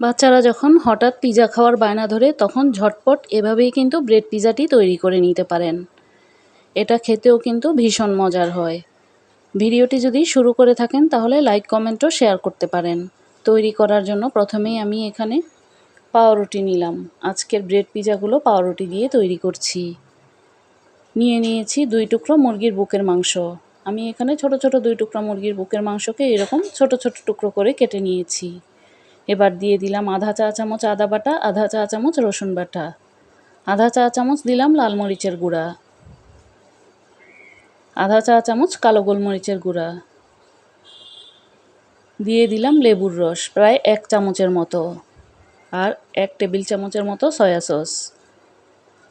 বাচ্চারা যখন হঠাৎ পিজা খাওয়ার বায়না ধরে, তখন ঝটপট এভাবেই কিন্তু ব্রেড পিজাটি তৈরি করে নিতে পারেন। এটা খেতেও কিন্তু ভীষণ মজার হয়। ভিডিওটি যদি শুরু করে থাকেন, তাহলে লাইক কমেন্টও শেয়ার করতে পারেন। তৈরি করার জন্য প্রথমেই আমি এখানে পাউরুটি নিলাম। আজকের ব্রেড পিজাগুলো পাউরুটি দিয়ে তৈরি করছি। নিয়ে নিয়েছি দুই টুকরো মুরগির বুকের মাংস। আমি এখানে ছোট ছোট দুই টুকরো মুরগির বুকের মাংসকে এরকম ছোট ছোট টুকরো করে কেটে নিয়েছি। এবার দিয়ে দিলাম আধা চা চামচ আদা বাটা, আধা চা চামচ রসুন বাটা। আধা চা চামচ দিলাম লাল মরিচের গুঁড়া। আধা চা চামচ কালো গোলমরিচের গুঁড়া। দিয়ে দিলাম লেবুর রস, প্রায় এক চামচের মতো। আর এক টেবিল চামচের মতো সয়া সস।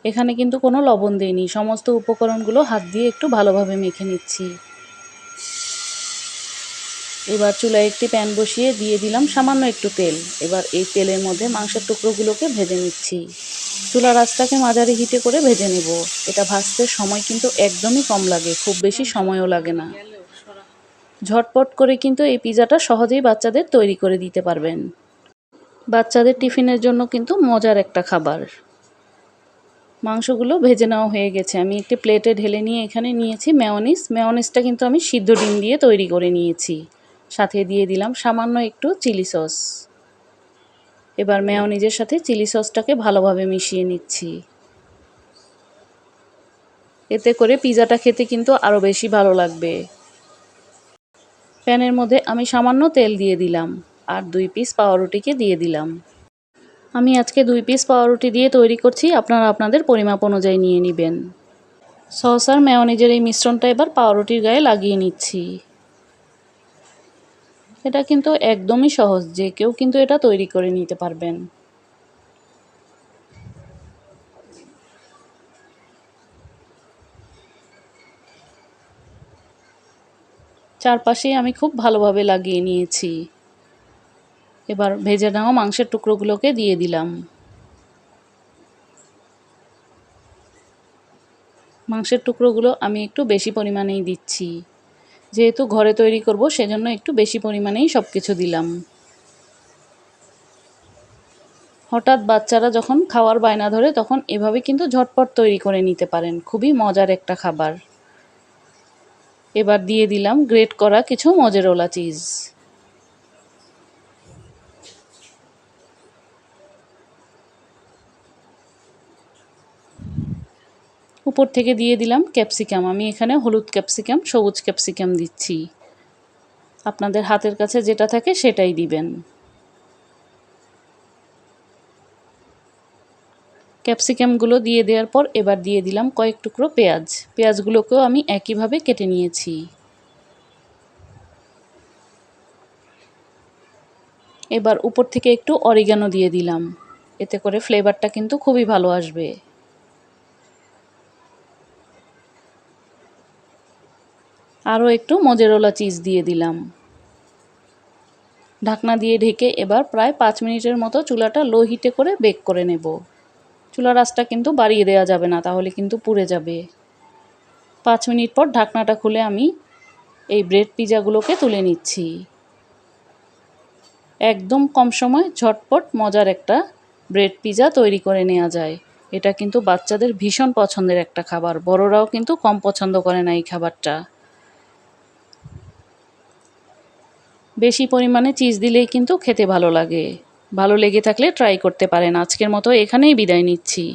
এখানে কিন্তু কোনো লবণ দিইনি, সমস্ত উপকরণগুলো হাত দিয়ে একটু ভালোভাবে মেখে নিচ্ছি। এবার চুলায় একটি প্যান বসিয়ে দিয়ে দিলাম সামান্য একটু তেল। এবার এই তেলের মধ্যে মাংসের টুকরোগুলোকে ভেজে নিচ্ছি। চুলার রাস্তাকে মাঝারি হিটে করে ভেজে নেব। এটা ভাজতে সময় কিন্তু একদমই কম লাগে, খুব বেশি সময়ও লাগে না। ঝটপট করে কিন্তু এই পিজাটা সহজেই বাচ্চাদের তৈরি করে দিতে পারবেন। বাচ্চাদের টিফিনের জন্য কিন্তু মজার একটা খাবার। মাংসগুলো ভেজে নেওয়া হয়ে গেছে। আমি একটি প্লেটে ঢেলে নিয়ে এখানে নিয়েছি মেয়নিস মেয়নিসটা কিন্তু আমি সিদ্ধ ডিম দিয়ে তৈরি করে নিয়েছি। সাথে দিয়ে দিলাম সামান্য একটু চিলি সস। এবার মেয়নিজের সাথে চিলি সসটাকে ভালোভাবে মিশিয়ে নিচ্ছি। এতে করে পিজাটা খেতে কিন্তু আরও বেশি ভালো লাগবে। প্যানের মধ্যে আমি সামান্য তেল দিয়ে দিলাম আর দুই পিস পাউরুটিকে দিয়ে দিলাম। আমি আজকে দুই পিস পাউরুটি দিয়ে তৈরি করছি, আপনারা আপনাদের পরিমাপ অনুযায়ী নিয়ে নেবেন। সস আর মেয়নিজের এই মিশ্রণটা এবার পাউরুটির গায়ে লাগিয়ে নিচ্ছি। এটা কিন্তু একদমই সহজ যে কেউ কিন্তু এটা তৈরি করে নিতে পারবেন। চারপাশেই আমি খুব ভালোভাবে লাগিয়ে নিয়েছি। এবার ভেজে নেওয়া মাংসের টুকরোগুলোকে দিয়ে দিলাম। মাংসের টুকরোগুলো আমি একটু বেশি পরিমাণেই দিচ্ছি। যেহেতু ঘরে তৈরি করব, সেজন্য একটু বেশি পরিমাণেই সব কিছু দিলাম। হঠাৎ বাচ্চারা যখন খাওয়ার বায়না ধরে, তখন এভাবে কিন্তু ঝটপট তৈরি করে নিতে পারেন। খুবই মজার একটা খাবার। এবার দিয়ে দিলাম গ্রেট করা কিছু মজেরোলা চিজ। উপর থেকে দিয়ে দিলাম ক্যাপসিকাম। আমি এখানে হলুদ ক্যাপসিকাম, সবুজ ক্যাপসিকাম দিচ্ছি। আপনাদের হাতের কাছে যেটা থাকে সেটাই দিবেন। ক্যাপসিকামগুলো দিয়ে দেওয়ার পর এবার দিয়ে দিলাম কয়েক টুকরো পেঁয়াজ। পেঁয়াজগুলোকেও আমি একইভাবে কেটে নিয়েছি। এবার উপর থেকে একটু অরিগানো দিয়ে দিলাম। এতে করে ফ্লেভারটা কিন্তু খুবই ভালো আসবে। আরও একটু মজেরোলা চিজ দিয়ে দিলাম। ঢাকনা দিয়ে ঢেকে এবার প্রায় পাঁচ মিনিটের মতো চুলাটা লো হিটে করে বেক করে নেব। চুলার আঁচটা কিন্তু বাড়িয়ে দেওয়া যাবে না, তাহলে কিন্তু পুড়ে যাবে। পাঁচ মিনিট পর ঢাকনাটা খুলে আমি এই ব্রেড পিজাগুলোকে তুলে নিচ্ছি। একদম কম সময় ঝটপট মজার একটা ব্রেড পিজা তৈরি করে নেওয়া যায়। এটা কিন্তু বাচ্চাদের ভীষণ পছন্দের একটা খাবার, বড়রাও কিন্তু কম পছন্দ করে না এই খাবারটা। বেশি পরিমাণে চিজ দিলেই কিন্তু খেতে ভালো লাগে। ভালো লেগে থাকলে ট্রাই করতে পারেন। আজকের মতো এখানেই বিদায় নিচ্ছি।